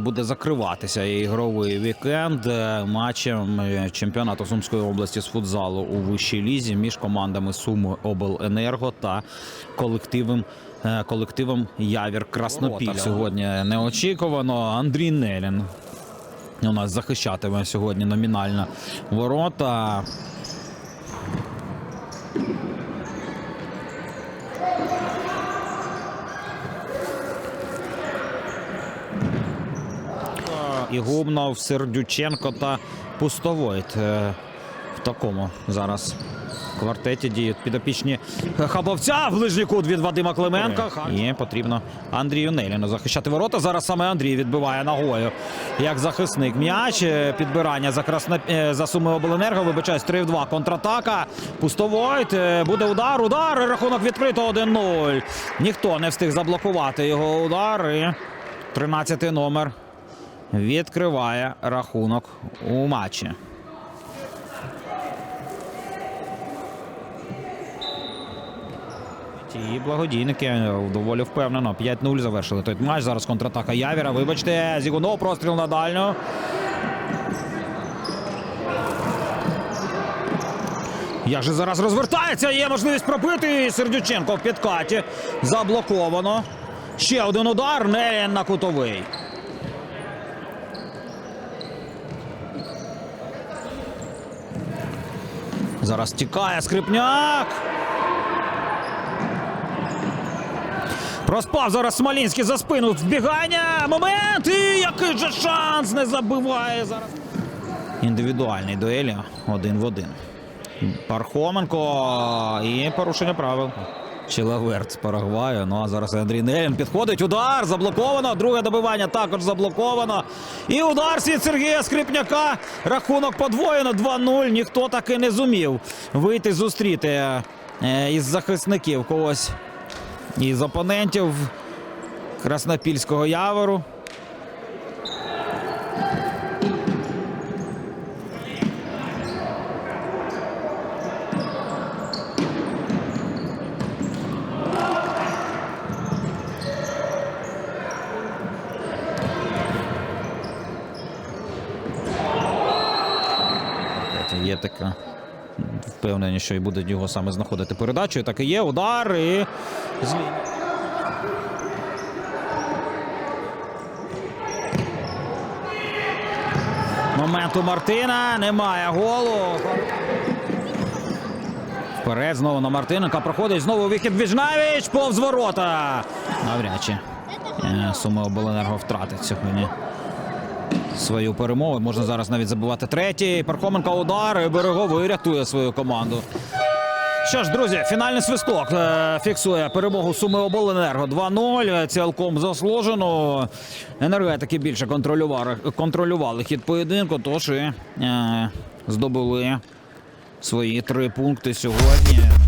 буде закриватися ігровий вікенд е, матчем е, чемпіонату Сумської області з футзалу у вищій лізі між командами Суми Обленерго та колективом. е, Колективом Явір Краснопіль сьогодні неочікувано. Андрій Нелін у нас захищатиме сьогодні номінально ворота. І Гумнов, Сердюченко та Пустовойт. Е, В такому зараз квартеті діють підопічні Хабовця в ближній кут від Вадима Клименка. І потрібно Андрію Неліну захищати ворота. Зараз саме Андрій відбиває ногою як захисник. М'яч е, підбирання за Красно... е, за Суми Обленерго. Вибачаюсь, 3 в 2. Контратака. Пустовойт. Буде удар. Удар. Рахунок відкрито 1-0. Ніхто не встиг заблокувати його удар. І 13 номер відкриває рахунок у матчі. І благодійники доволі впевнено. 5-0 завершили той матч. Зараз контратака Явіра. Вибачте, Зігунов, простріл на дальню. Як же зараз розвертається? Є можливість пробити. Сердюченко в підкаті. Заблоковано. Ще один удар. Не на кутовий. Зараз тікає Скрипняк. Проспав зараз Смолінський за спину. Збігання. Момент. І який же шанс не забиває зараз. Індивідуальний дуелі один в один. Пархоменко і порушення правил. Челаверт з Парагваю. Ну а зараз Андрій Нелін підходить. Удар заблоковано. Друге добивання також заблоковано. І удар від Сергія Скрипняка. Рахунок подвоєно 2-0. Ніхто таки не зумів вийти зустріти е, із захисників когось із опонентів Краснопільського явору. Є така впевнені, що і буде його саме знаходити передачу. Так і є удар і з. Моменту Мартина немає голу. Вперед знову на Мартиненка проходить знову вихід Віжнавіч повз ворота. Навряд чи Е, Суми обленерго втратить сьогодні свою перемогу. Можна зараз навіть забивати третій. Пархоменко удар. і Береговий рятує свою команду. Що ж, друзі, фінальний свисток е, фіксує перемогу Суми Обленерго 2-0. Цілком заслужено. Енергетики більше контролювали, контролювали хід поєдинку, тож і е, здобули свої три пункти сьогодні.